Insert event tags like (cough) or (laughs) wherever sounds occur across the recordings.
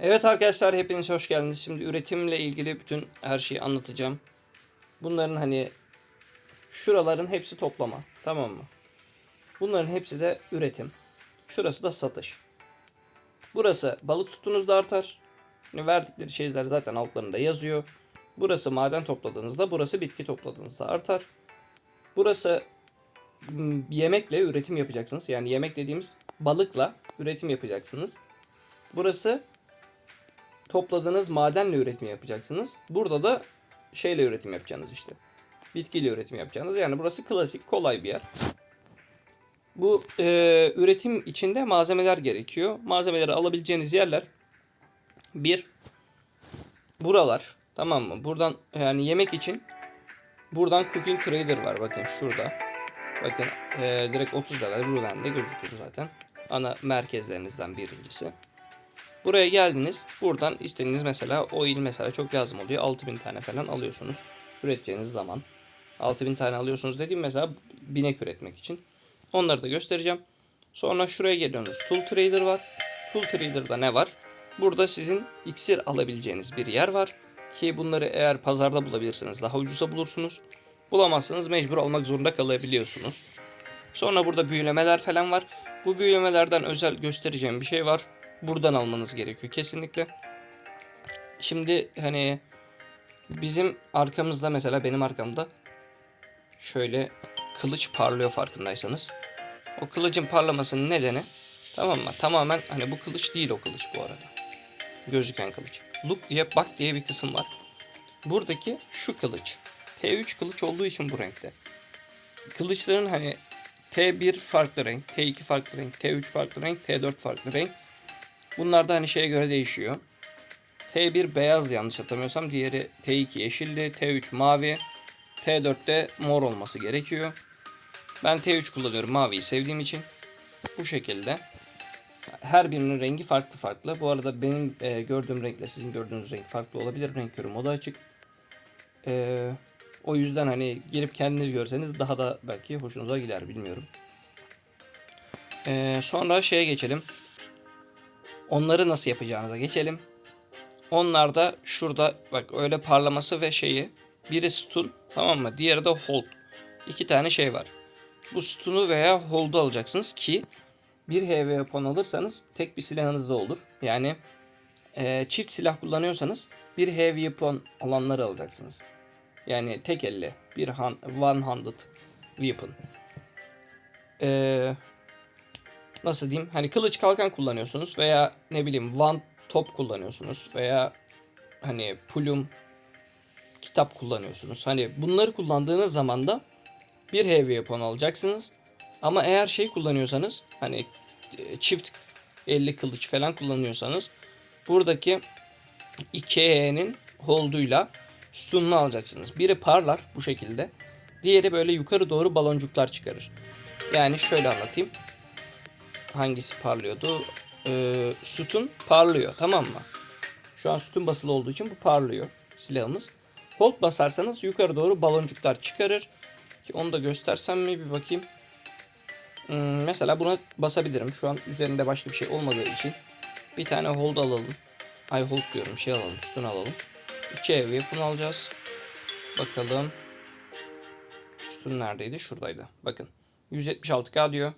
Evet arkadaşlar hepiniz hoş geldiniz. Şimdi üretimle ilgili bütün her şeyi anlatacağım. Bunların hani şuraların hepsi toplama. Tamam mı? Bunların hepsi de üretim. Şurası da satış. Burası balık tutunuz da artar. Hani verdikleri şeyler zaten altlarında yazıyor. Burası maden topladığınızda, burası bitki topladığınızda artar. Burası m, yemekle üretim yapacaksınız. Yani yemek dediğimiz balıkla üretim yapacaksınız. Burası topladığınız madenle üretim yapacaksınız. Burada da şeyle üretim yapacaksınız işte. Bitkiyle üretim yapacaksınız. Yani burası klasik, kolay bir yer. Bu e, üretim içinde malzemeler gerekiyor. Malzemeleri alabileceğiniz yerler bir buralar tamam mı? Buradan yani yemek için buradan Cooking Trader var bakın şurada. Bakın e, direkt 30 level Ruven'de gözüküyor zaten. Ana merkezlerinizden birincisi. Buraya geldiniz. Buradan istediğiniz mesela oil mesela çok lazım oluyor. 6000 tane falan alıyorsunuz. Üreteceğiniz zaman. 6000 tane alıyorsunuz dediğim mesela binek üretmek için. Onları da göstereceğim. Sonra şuraya geliyorsunuz. Tool Trader var. Tool Trader'da ne var? Burada sizin iksir alabileceğiniz bir yer var. Ki bunları eğer pazarda bulabilirseniz daha ucuza bulursunuz. Bulamazsanız mecbur almak zorunda kalabiliyorsunuz. Sonra burada büyülemeler falan var. Bu büyülemelerden özel göstereceğim bir şey var. Buradan almanız gerekiyor kesinlikle. Şimdi hani bizim arkamızda mesela benim arkamda şöyle kılıç parlıyor farkındaysanız. O kılıcın parlamasının nedeni tamam mı? Tamamen hani bu kılıç değil o kılıç bu arada. Gözüken kılıç. Look diye bak diye bir kısım var. Buradaki şu kılıç. T3 kılıç olduğu için bu renkte. Kılıçların hani T1 farklı renk, T2 farklı renk, T3 farklı renk, T4 farklı renk. Bunlar da hani şeye göre değişiyor. T1 beyazdı yanlış hatırlamıyorsam. Diğeri T2 yeşildi. T3 mavi. T4'te mor olması gerekiyor. Ben T3 kullanıyorum maviyi sevdiğim için. Bu şekilde. Her birinin rengi farklı farklı. Bu arada benim e, gördüğüm renkle sizin gördüğünüz renk farklı olabilir. Renk körü modu açık. E, o yüzden hani girip kendiniz görseniz daha da belki hoşunuza gider bilmiyorum. E, sonra şeye geçelim. Onları nasıl yapacağınıza geçelim. Onlar da şurada bak öyle parlaması ve şeyi. Biri stun tamam mı? Diğeri de hold. İki tane şey var. Bu stun'u veya hold'u alacaksınız ki bir heavy weapon alırsanız tek bir silahınız da olur. Yani e, çift silah kullanıyorsanız bir heavy weapon alanları alacaksınız. Yani tek elle bir han, one handed weapon. Eee nasıl diyeyim hani kılıç kalkan kullanıyorsunuz veya ne bileyim one top kullanıyorsunuz veya hani pulum kitap kullanıyorsunuz. Hani bunları kullandığınız zaman da bir heavy weapon alacaksınız. Ama eğer şey kullanıyorsanız hani e, çift 50 kılıç falan kullanıyorsanız buradaki 2E'nin hold'uyla stun'unu alacaksınız. Biri parlar bu şekilde. Diğeri böyle yukarı doğru baloncuklar çıkarır. Yani şöyle anlatayım hangisi parlıyordu? Ee, sütun parlıyor tamam mı? Şu an sütun basılı olduğu için bu parlıyor silahımız. Hold basarsanız yukarı doğru baloncuklar çıkarır. Ki onu da göstersem mi bir bakayım. Hmm, mesela buna basabilirim. Şu an üzerinde başka bir şey olmadığı için. Bir tane hold alalım. Ay hold diyorum şey alalım sütun alalım. İki ev yapın alacağız. Bakalım. Sütun neredeydi? Şuradaydı. Bakın. 176k diyor.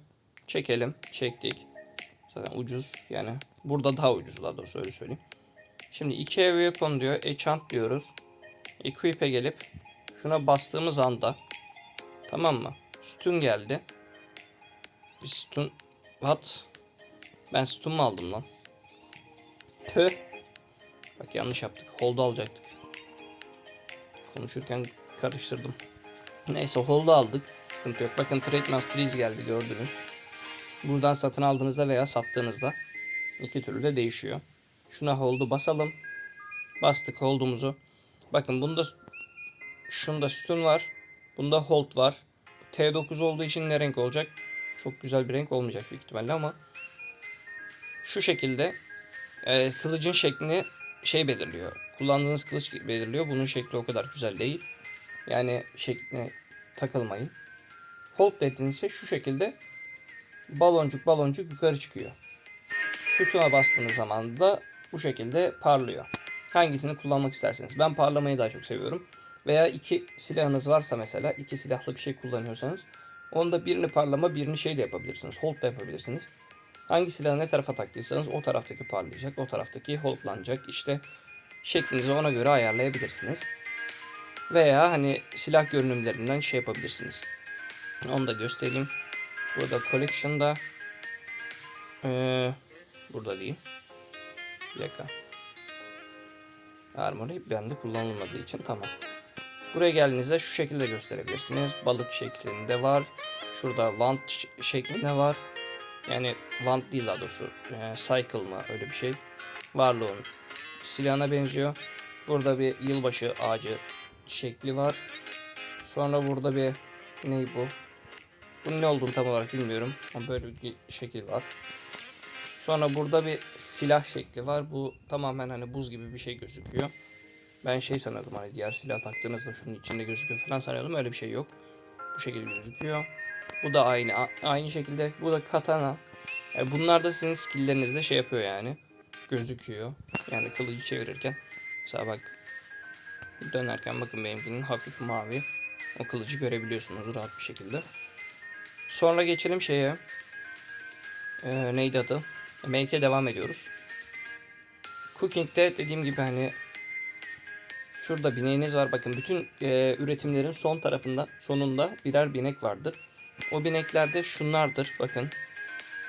Çekelim. Çektik. Zaten ucuz. Yani burada daha ucuz daha doğrusu öyle söyleyeyim. Şimdi iki ev weapon diyor. Enchant diyoruz. Equip'e gelip şuna bastığımız anda tamam mı? Sütun geldi. Bir sütun What? Ben sütun mu aldım lan? Tüh. Bak yanlış yaptık. Hold'u alacaktık. Konuşurken karıştırdım. Neyse hold'u aldık. Sıkıntı yok. Bakın Trade Masteries geldi gördünüz. Buradan satın aldığınızda veya sattığınızda iki türlü de değişiyor. Şuna hold'u basalım. Bastık hold'umuzu. Bakın bunda şunda sütun var. Bunda hold var. T9 olduğu için ne renk olacak? Çok güzel bir renk olmayacak büyük ihtimalle ama şu şekilde e, kılıcın şeklini şey belirliyor. Kullandığınız kılıç belirliyor. Bunun şekli o kadar güzel değil. Yani şekline takılmayın. Hold dediğinizde şu şekilde baloncuk baloncuk yukarı çıkıyor. Sütuna bastığınız zaman da bu şekilde parlıyor. Hangisini kullanmak isterseniz. Ben parlamayı daha çok seviyorum. Veya iki silahınız varsa mesela iki silahlı bir şey kullanıyorsanız onda birini parlama birini şey de yapabilirsiniz. Hold da yapabilirsiniz. Hangi silahı ne tarafa taktıysanız o taraftaki parlayacak. O taraftaki holdlanacak. İşte şeklinizi ona göre ayarlayabilirsiniz. Veya hani silah görünümlerinden şey yapabilirsiniz. Onu da göstereyim. Burada collection'da ee, burada değil. Bir dakika. Armory bende kullanılmadığı için tamam. Buraya geldiğinizde şu şekilde gösterebilirsiniz. Balık şeklinde var. Şurada want şeklinde var. Yani want değil daha doğrusu. Ee, cycle mı öyle bir şey. Warlock'un silahına benziyor. Burada bir yılbaşı ağacı şekli var. Sonra burada bir ne bu? Bunun ne olduğunu tam olarak bilmiyorum. Ama böyle bir şekil var. Sonra burada bir silah şekli var. Bu tamamen hani buz gibi bir şey gözüküyor. Ben şey sanıyordum hani diğer silah taktığınızda şunun içinde gözüküyor falan sanıyordum. Öyle bir şey yok. Bu şekilde gözüküyor. Bu da aynı aynı şekilde. Bu da katana. Yani bunlar da sizin skilllerinizde şey yapıyor yani. Gözüküyor. Yani kılıcı çevirirken. Mesela bak dönerken bakın benimkinin hafif mavi. O kılıcı görebiliyorsunuz rahat bir şekilde. Sonra geçelim şeye. Ee, neydi adı? Make'e devam ediyoruz. Cooking'de dediğim gibi hani şurada bineğiniz var. Bakın bütün e, üretimlerin son tarafında sonunda birer binek vardır. O bineklerde şunlardır. Bakın.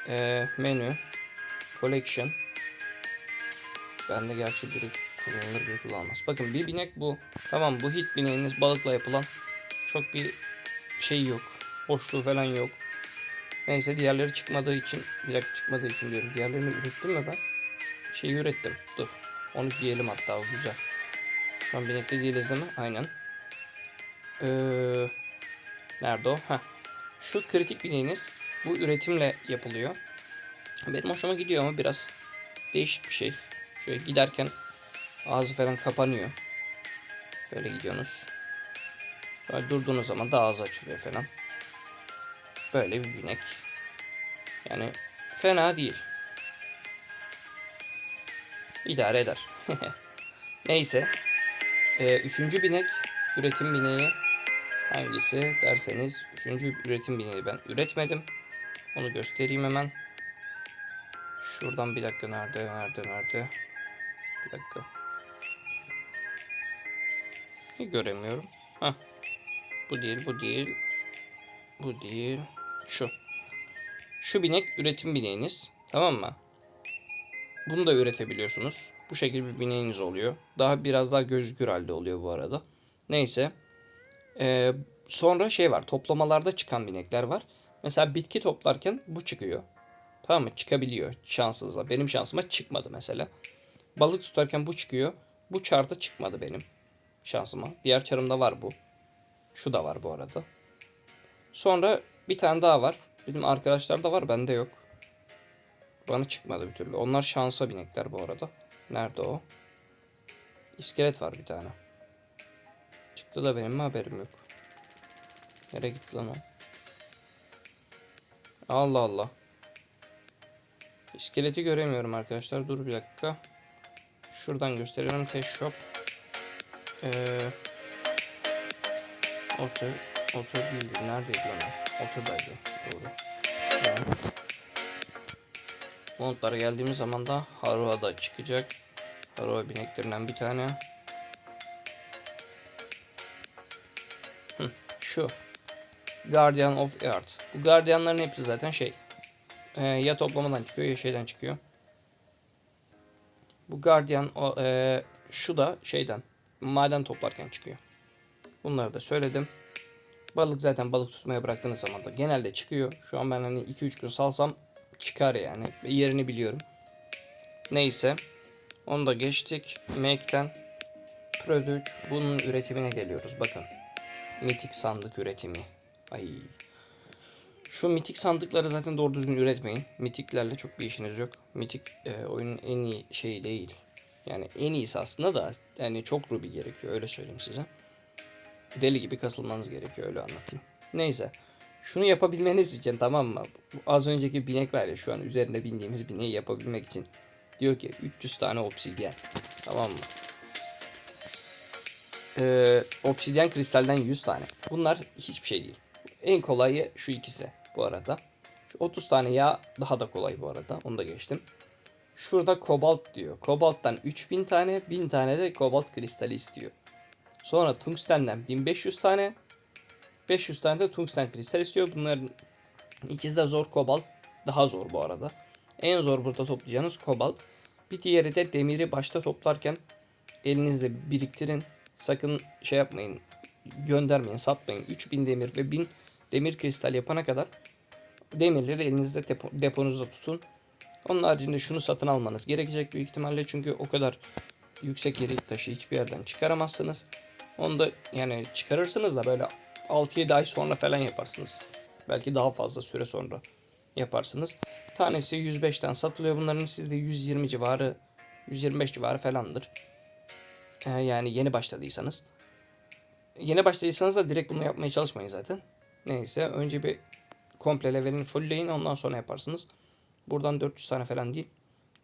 E, menü. Collection. Ben de gerçi biri kullanılır biri kullanılmaz. Bakın bir binek bu. Tamam bu hit bineğiniz balıkla yapılan çok bir şey yok. Hoşluğu falan yok. Neyse diğerleri çıkmadığı için dakika çıkmadığı için diyorum. Diğerlerini ürettim mi ben? Şeyi ürettim. Dur. Onu giyelim hatta o güzel. Şu an binekte değiliz değil mi? Aynen. Ee, nerede o? Heh. Şu kritik bineğiniz bu üretimle yapılıyor. Benim hoşuma gidiyor ama biraz değişik bir şey. Şöyle giderken ağzı falan kapanıyor. Böyle gidiyorsunuz. Sonra durduğunuz zaman da ağzı açılıyor falan. Böyle bir binek. Yani fena değil. İdare eder. (laughs) Neyse. Ee, üçüncü binek üretim bineği hangisi derseniz üçüncü üretim bineği ben üretmedim. Onu göstereyim hemen. Şuradan bir dakika nerede nerede nerede. Bir dakika. Göremiyorum. Hah. Bu değil bu değil. Bu değil. Şu. Şu binek üretim bineğiniz. Tamam mı? Bunu da üretebiliyorsunuz. Bu şekilde bir bineğiniz oluyor. Daha biraz daha gözükür halde oluyor bu arada. Neyse. Ee, sonra şey var. Toplamalarda çıkan binekler var. Mesela bitki toplarken bu çıkıyor. Tamam mı? Çıkabiliyor şansınıza. Benim şansıma çıkmadı mesela. Balık tutarken bu çıkıyor. Bu çarda çıkmadı benim şansıma. Diğer çarımda var bu. Şu da var bu arada. Sonra bir tane daha var. Benim arkadaşlarda var bende yok. Bana çıkmadı bir türlü. Onlar şansa binekler bu arada. Nerede o? İskelet var bir tane. Çıktı da benim mi haberim yok. Nereye gitti lan o? Allah Allah. İskeleti göremiyorum arkadaşlar. Dur bir dakika. Şuradan gösteriyorum. Test shop. Ee, otur. Otur değildi. Neredeydi lan? Oturdaydı. Doğru. Evet. Montlara geldiğimiz zaman da Haruha da çıkacak. Haruha bineklerinden bir tane. Şu. Guardian of Earth. Bu gardiyanların hepsi zaten şey. e, ya toplamadan çıkıyor ya şeyden çıkıyor. Bu gardiyan o, e, şu da şeyden maden toplarken çıkıyor. Bunları da söyledim. Balık zaten balık tutmaya bıraktığınız zaman da genelde çıkıyor. Şu an ben hani 2-3 gün salsam çıkar yani. Yerini biliyorum. Neyse. Onu da geçtik. Make'ten Produce bunun üretimine geliyoruz. Bakın. Mitik sandık üretimi. Ay. Şu mitik sandıkları zaten doğru düzgün üretmeyin. Mitiklerle çok bir işiniz yok. Mitik e, oyunun en iyi şeyi değil. Yani en iyisi aslında da yani çok ruby gerekiyor öyle söyleyeyim size. Deli gibi kasılmanız gerekiyor öyle anlatayım. Neyse. Şunu yapabilmeniz için tamam mı? Az önceki binek var ya şu an üzerinde bindiğimiz bineği yapabilmek için Diyor ki 300 tane obsidyen. Tamam mı? Ee, obsidyen kristalden 100 tane. Bunlar hiçbir şey değil. En kolayı şu ikisi bu arada. Şu 30 tane yağ daha da kolay bu arada. Onu da geçtim. Şurada kobalt diyor. Kobalttan 3000 tane, 1000 tane de kobalt kristali istiyor. Sonra tungstenden 1500 tane, 500 tane de tungsten kristal istiyor. Bunların ikisi de zor kobalt. Daha zor bu arada. En zor burada toplayacağınız kobalt. Bir diğeri de demiri başta toplarken elinizde biriktirin. Sakın şey yapmayın. Göndermeyin, satmayın. 3000 demir ve 1000 demir kristal yapana kadar demirleri elinizde depo, deponuzda tutun. Onun haricinde şunu satın almanız gerekecek büyük ihtimalle çünkü o kadar yüksek erik taşı hiçbir yerden çıkaramazsınız. Onu da yani çıkarırsınız da böyle 6-7 ay sonra falan yaparsınız. Belki daha fazla süre sonra yaparsınız. Tanesi 105'ten satılıyor bunların sizde 120 civarı 125 civarı falandır. Ee, yani yeni başladıysanız. Yeni başladıysanız da direkt bunu yapmaya çalışmayın zaten. Neyse önce bir komple levelini fullleyin ondan sonra yaparsınız. Buradan 400 tane falan değil.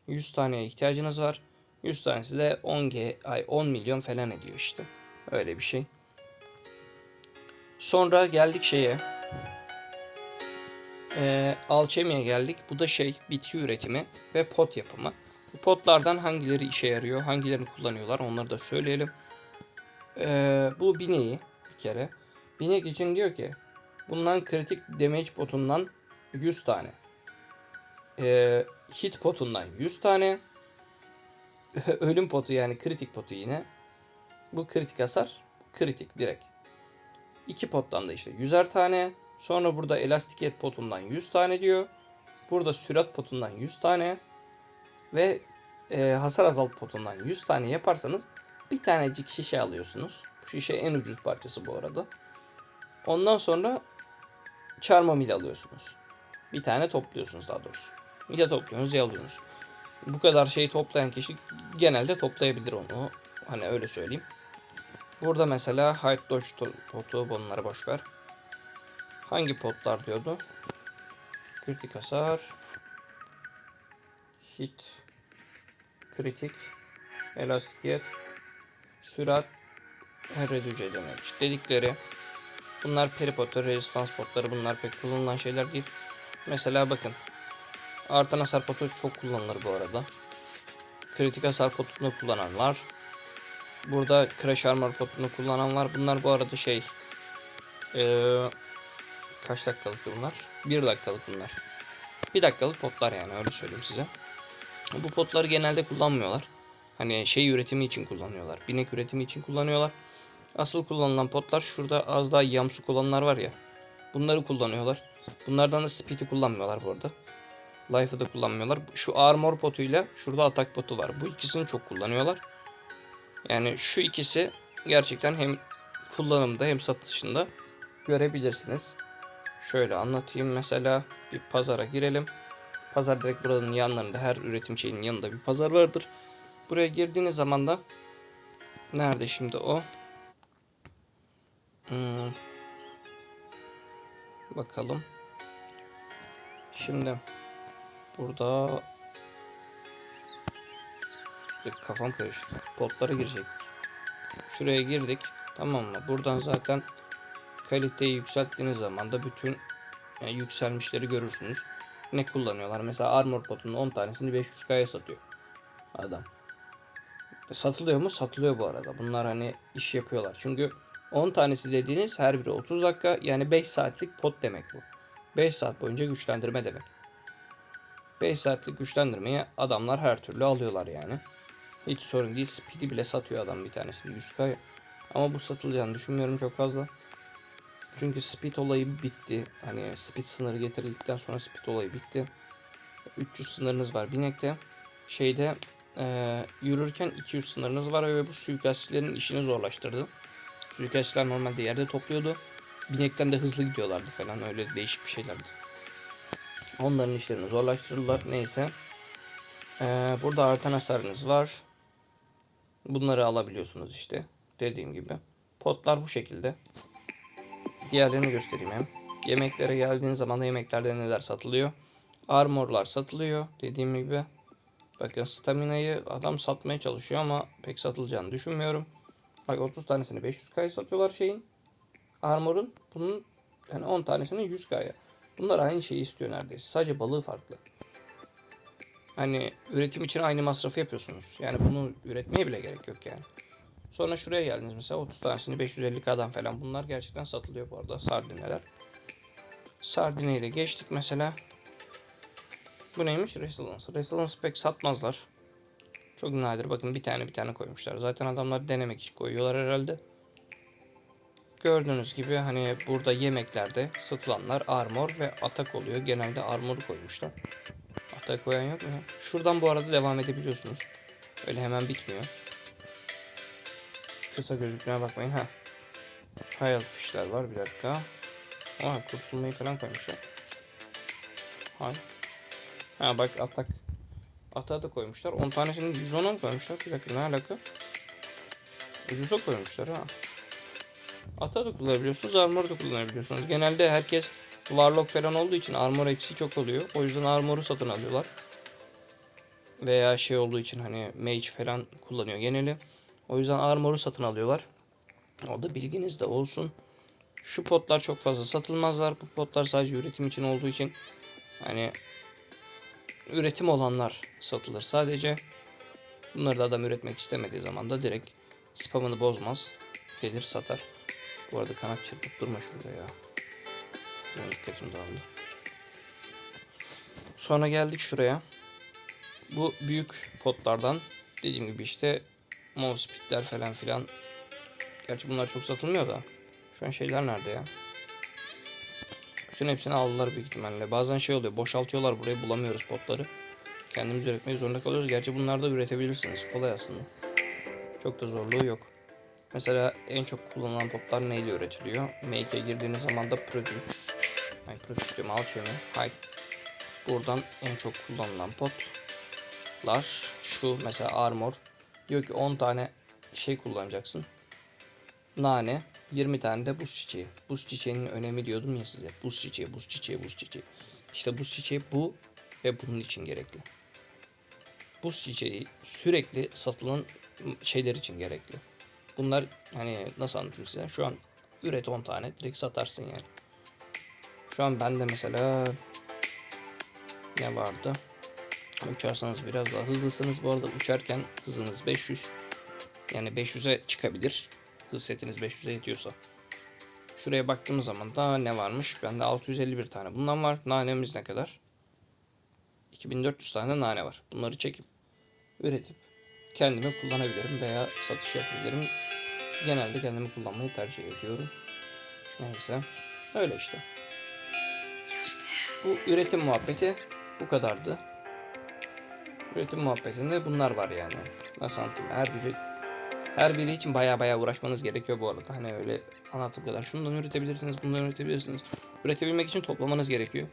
100 taneye ihtiyacınız var. 100 tanesi de 10 G, ay 10 milyon falan ediyor işte. Öyle bir şey. Sonra geldik şeye. Ee, alçemiye geldik. Bu da şey bitki üretimi ve pot yapımı. Bu potlardan hangileri işe yarıyor, hangilerini kullanıyorlar onları da söyleyelim. Ee, bu bineği bir kere. Binek için diyor ki bundan kritik damage potundan 100 tane. Ee, hit potundan 100 tane. (laughs) Ölüm potu yani kritik potu yine. Bu kritik hasar. Kritik direkt. İki pottan da işte 100'er tane. Sonra burada elastikiyet potundan 100 tane diyor. Burada sürat potundan 100 tane. Ve e, hasar azalt potundan 100 tane yaparsanız bir tanecik şişe alıyorsunuz. Bu şişe en ucuz parçası bu arada. Ondan sonra çarma mil alıyorsunuz. Bir tane topluyorsunuz daha doğrusu. Ya topluyorsunuz ya alıyorsunuz. Bu kadar şeyi toplayan kişi genelde toplayabilir onu. Hani öyle söyleyeyim. Burada mesela Hide Dodge potu bunları boş ver. Hangi potlar diyordu? Kritik hasar. Hit. Kritik. Elastikiyet. Sürat. Redüce demek. Dedikleri. Bunlar peripotları, rezistans potları bunlar pek kullanılan şeyler değil. Mesela bakın. Artan hasar potu çok kullanılır bu arada. Kritik hasar potunu kullanan var. Burada Crash Armor potunu kullanan var. Bunlar bu arada şey... Ee, kaç dakikalık bunlar? Bir dakikalık bunlar. Bir dakikalık potlar yani öyle söyleyeyim size. Bu potları genelde kullanmıyorlar. Hani şey üretimi için kullanıyorlar. Binek üretimi için kullanıyorlar. Asıl kullanılan potlar şurada az daha yamsuk olanlar var ya. Bunları kullanıyorlar. Bunlardan da speed'i kullanmıyorlar bu arada. Life'ı da kullanmıyorlar. Şu armor potuyla şurada atak potu var. Bu ikisini çok kullanıyorlar. Yani şu ikisi gerçekten hem kullanımda hem satışında görebilirsiniz. Şöyle anlatayım mesela bir pazara girelim. Pazar direkt buranın yanlarında her üretim şeyinin yanında bir pazar vardır. Buraya girdiğiniz zaman da nerede şimdi o? Hmm. Bakalım. Şimdi burada bir kafam karıştı. Potlara girecek. Şuraya girdik. Tamam mı? Buradan zaten kaliteyi yükselttiğiniz zaman da bütün yani yükselmişleri görürsünüz. Ne kullanıyorlar? Mesela armor potunun 10 tanesini 500k'ya satıyor. Adam. Satılıyor mu? Satılıyor bu arada. Bunlar hani iş yapıyorlar. Çünkü 10 tanesi dediğiniz her biri 30 dakika yani 5 saatlik pot demek bu. 5 saat boyunca güçlendirme demek. 5 saatlik güçlendirmeyi adamlar her türlü alıyorlar yani. Hiç sorun değil. Speed'i bile satıyor adam bir tanesini 100k. Ama bu satılacağını düşünmüyorum çok fazla. Çünkü speed olayı bitti. Hani speed sınırı getirildikten sonra speed olayı bitti. 300 sınırınız var binekte. Şeyde e, yürürken 200 sınırınız var ve bu suikastçilerin işini zorlaştırdı. Suikastçiler normalde yerde topluyordu. Binekten de hızlı gidiyorlardı falan öyle değişik bir şeylerdi. Onların işlerini zorlaştırdılar. Neyse. Ee, burada artan hasarınız var. Bunları alabiliyorsunuz işte. Dediğim gibi. Potlar bu şekilde. Diğerlerini göstereyim hem. Yemeklere geldiğiniz zaman da yemeklerde neler satılıyor. Armorlar satılıyor. Dediğim gibi. Bakın stamina'yı adam satmaya çalışıyor ama pek satılacağını düşünmüyorum. Bak 30 tanesini 500k'ya satıyorlar şeyin. Armor'un. Bunun yani 10 tanesini 100k'ya. Bunlar aynı şeyi istiyor neredeyse. Sadece balığı farklı. Hani üretim için aynı masrafı yapıyorsunuz. Yani bunu üretmeye bile gerek yok yani. Sonra şuraya geldiniz mesela 30 tanesini 550k'dan falan. Bunlar gerçekten satılıyor bu arada sardineler. Sardineyle geçtik mesela. Bu neymiş? Resilience. Resilience pek satmazlar. Çok nadir. Bakın bir tane bir tane koymuşlar. Zaten adamlar denemek için koyuyorlar herhalde. Gördüğünüz gibi hani burada yemeklerde satılanlar armor ve atak oluyor. Genelde armoru koymuşlar. Atak koyan yok mu? Şuradan bu arada devam edebiliyorsunuz. Öyle hemen bitmiyor. Kısa gözüklüğüne bakmayın. ha. Trial fişler var bir dakika. Aa kurtulmayı falan koymuşlar. Hayır. Ha bak atak. Atağı da koymuşlar. 10 tanesini 110'a mı koymuşlar? Bir dakika ne alaka? Ucuza koymuşlar ha. Ata da kullanabiliyorsunuz, armor da kullanabiliyorsunuz. Genelde herkes Warlock falan olduğu için armor eksi çok oluyor. O yüzden armoru satın alıyorlar. Veya şey olduğu için hani mage falan kullanıyor geneli. O yüzden armoru satın alıyorlar. O da bilginizde olsun. Şu potlar çok fazla satılmazlar. Bu potlar sadece üretim için olduğu için hani üretim olanlar satılır sadece. Bunları da adam üretmek istemediği zaman da direkt spamını bozmaz. Gelir satar. Bu arada kanat çırpıp durma şurada ya. Benim dikkatim dağıldı. Sonra geldik şuraya. Bu büyük potlardan dediğim gibi işte Mousepeak'ler falan filan. Gerçi bunlar çok satılmıyor da. Şu an şeyler nerede ya? Bütün hepsini aldılar büyük ihtimalle. Bazen şey oluyor boşaltıyorlar burayı bulamıyoruz potları. Kendimiz üretmek zorunda kalıyoruz. Gerçi bunları da üretebilirsiniz. Kolay aslında. Çok da zorluğu yok. Mesela en çok kullanılan potlar neyle üretiliyor? Make'e girdiğiniz zaman da Produce. Produce diyorum alçıyorum. Hay. Buradan en çok kullanılan potlar şu mesela Armor. Diyor ki 10 tane şey kullanacaksın. Nane, 20 tane de buz çiçeği. Buz çiçeğinin önemi diyordum ya size. Buz çiçeği, buz çiçeği, buz çiçeği. İşte buz çiçeği bu ve bunun için gerekli. Buz çiçeği sürekli satılan şeyler için gerekli. Bunlar hani nasıl anlatayım size? Şu an üret 10 tane direkt satarsın yani. Şu an bende mesela ne vardı? Uçarsanız biraz daha hızlısınız. Bu arada uçarken hızınız 500. Yani 500'e çıkabilir. Hız setiniz 500'e yetiyorsa. Şuraya baktığımız zaman daha ne varmış? Bende 651 tane bundan var. Nanemiz ne kadar? 2400 tane nane var. Bunları çekip üretip kendime kullanabilirim veya satış yapabilirim. Ki genelde kendimi kullanmayı tercih ediyorum. Neyse. Öyle işte. Bu üretim muhabbeti bu kadardı. Üretim muhabbetinde bunlar var yani. Nasıl anlatayım? Her biri her biri için baya baya uğraşmanız gerekiyor bu arada. Hani öyle anlattığım kadar. Şundan üretebilirsiniz, bundan üretebilirsiniz. Üretebilmek için toplamanız gerekiyor.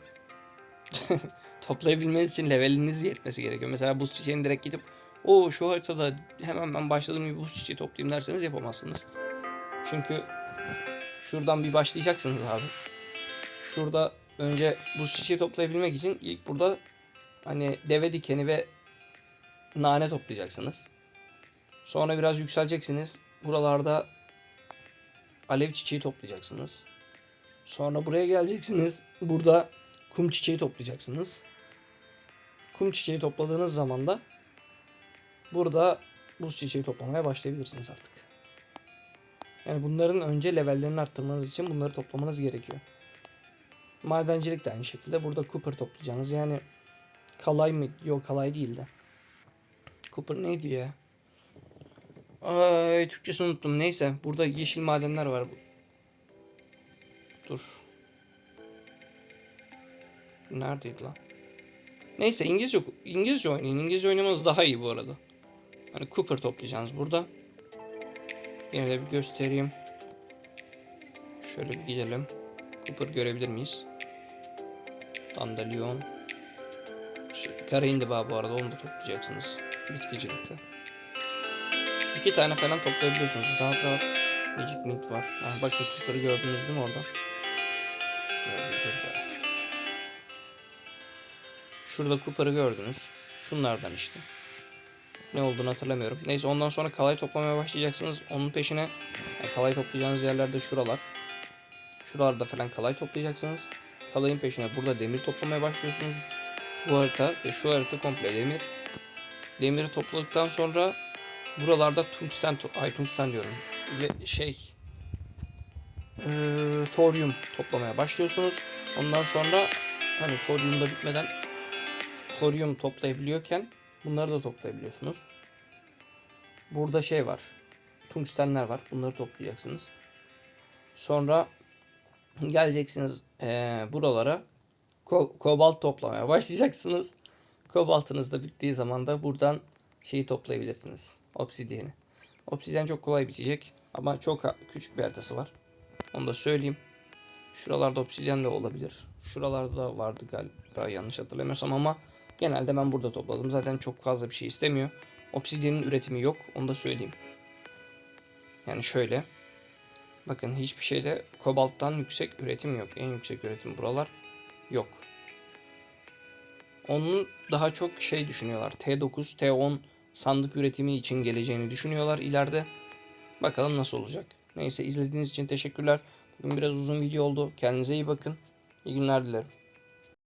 (laughs) Toplayabilmeniz için leveliniz yetmesi gerekiyor. Mesela buz çiçeğini direkt gidip o şu haritada hemen ben başladığım gibi buz çiçeği toplayayım derseniz yapamazsınız. Çünkü şuradan bir başlayacaksınız abi. Şurada önce buz çiçeği toplayabilmek için ilk burada hani deve dikeni ve nane toplayacaksınız. Sonra biraz yükseleceksiniz. Buralarda alev çiçeği toplayacaksınız. Sonra buraya geleceksiniz. Burada kum çiçeği toplayacaksınız. Kum çiçeği topladığınız zaman da burada buz çiçeği toplamaya başlayabilirsiniz artık. Yani bunların önce levellerini arttırmanız için bunları toplamanız gerekiyor. Madencilik de aynı şekilde. Burada Cooper toplayacağınız yani kalay mı? Yok kalay değil de. Cooper neydi ya? Ay Türkçesini unuttum. Neyse. Burada yeşil madenler var. Dur. Neredeydi lan? Neyse İngilizce İngilizce oynayın. İngilizce oynamanız daha iyi bu arada. Hani Cooper toplayacaksınız burada. Yine de bir göstereyim. Şöyle bir gidelim. Cooper görebilir miyiz? Dandelion. Kara indiba bu arada onu da toplayacaksınız. Bitkicilikte. İki tane falan toplayabiliyorsunuz. Rahat rahat. Magic Mint var. Ha, bakın Cooper'ı gördünüz değil mi orada? Şurada Cooper'ı gördünüz. Şunlardan işte. Ne olduğunu hatırlamıyorum. Neyse ondan sonra kalay toplamaya başlayacaksınız. Onun peşine yani kalay toplayacağınız yerlerde şuralar. Şuralarda falan kalay toplayacaksınız. Kalayın peşine burada demir toplamaya başlıyorsunuz. Bu harita ve şu harita komple demir. Demiri topladıktan sonra buralarda tungsten, ay tungsten diyorum. Ve şey eee toryum toplamaya başlıyorsunuz. Ondan sonra hani toryum da bitmeden toryum toplayabiliyorken bunları da toplayabiliyorsunuz. Burada şey var. Tungstenler var. Bunları toplayacaksınız. Sonra geleceksiniz eee, buralara ko- kobalt toplamaya başlayacaksınız. Kobaltınız da bittiği zaman da buradan şeyi toplayabilirsiniz. Obsidiyeni. Obsidyen çok kolay bitecek ama çok küçük bir haritası var. Onu da söyleyeyim. Şuralarda obsidyen de olabilir. Şuralarda vardı galiba yanlış hatırlamıyorsam ama genelde ben burada topladım. Zaten çok fazla bir şey istemiyor. Obsidyenin üretimi yok. Onu da söyleyeyim. Yani şöyle. Bakın hiçbir şeyde kobalttan yüksek üretim yok. En yüksek üretim buralar yok. Onun daha çok şey düşünüyorlar. T9, T10 sandık üretimi için geleceğini düşünüyorlar ileride. Bakalım nasıl olacak. Neyse izlediğiniz için teşekkürler. Bugün biraz uzun video oldu. Kendinize iyi bakın. İyi günler dilerim.